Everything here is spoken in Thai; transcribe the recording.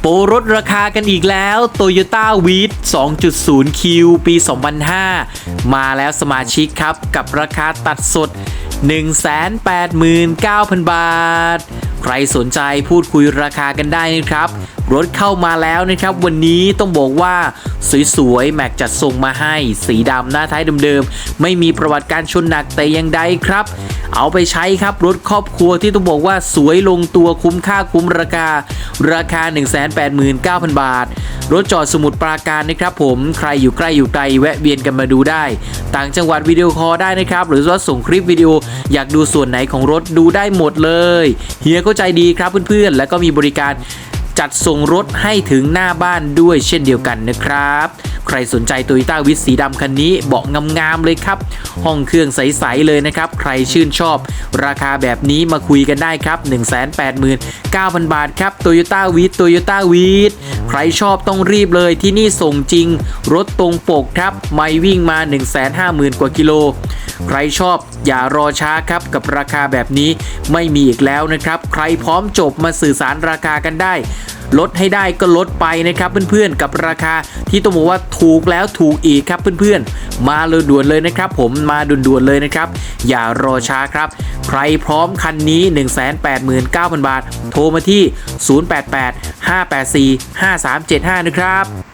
โปรลดราคากันอีกแล้ว Toyota v i t 2.0 Q ปี 2005 มาแล้วสมาชิกครับกับราคาตัดสด 189,000 บาท ใครสนใจพูดคุยราคากันได้นะครับ รถเข้ามาแล้วนะครับ วันนี้ต้องบอกว่า สวยๆ แม็กจัดส่งมาให้ สีดำหน้าท้ายเดิมๆ ไม่มีประวัติการชนหนักแต่อยังใดครับ เอาไปใช้ครับรถครอบครัวที่ต้องบอกว่าสวยลงตัวคุ้มค่าคุ้มราคา ราคา 189,000 บาท รถจอดสมุดปราการนะครับผมใครอยู่ใกล้อยู่ไกลแวะเวียนกันมาดูได้ ต่างจังหวัดวิดีโอคอลได้นะครับ หรือว่าส่งคลิปวิดีโออยากดูส่วนไหนของรถดูได้หมดเลยเฮียเข้าใจดีครับเพื่อนๆ แล้วก็มีบริการจัดส่งรถให้ถึงหน้าบ้านด้วยเช่นเดียวกันนะครับ ใครสนใจโตโยต้าวิสสีดำคันนี้เบาะงามๆเลยครับ ห้องเครื่องใส ๆ เลยนะครับ ใครชื่นชอบ ราคาแบบนี้มาคุยกันได้ครับ 189,000 บาทครับโตโยต้าวีโตโยต้าวิสใครชอบต้องรีบเลยที่นี่ส่งจริง รถตรงปกครับ ไม่วิ่งมา 150,000 กว่ากิโล ใครชอบอย่ารอช้าครับกับราคาแบบนี้ไม่มีอีกแล้วนะครับ ใครพร้อมจบมาสื่อสารราคากันได้ ลดให้ได้ก็ลดไปนะครับเพื่อนๆกับราคาที่ต้องบอกว่าถูกแล้วถูกอีกครับเพื่อนๆ มาเลยด่วนเลยนะครับ ผมมาด่วนๆเลยนะครับ อย่ารอช้าครับ ใครพร้อมคันนี้ 189,000 บาท โทรมาที่ 088 584 5375 นะครับ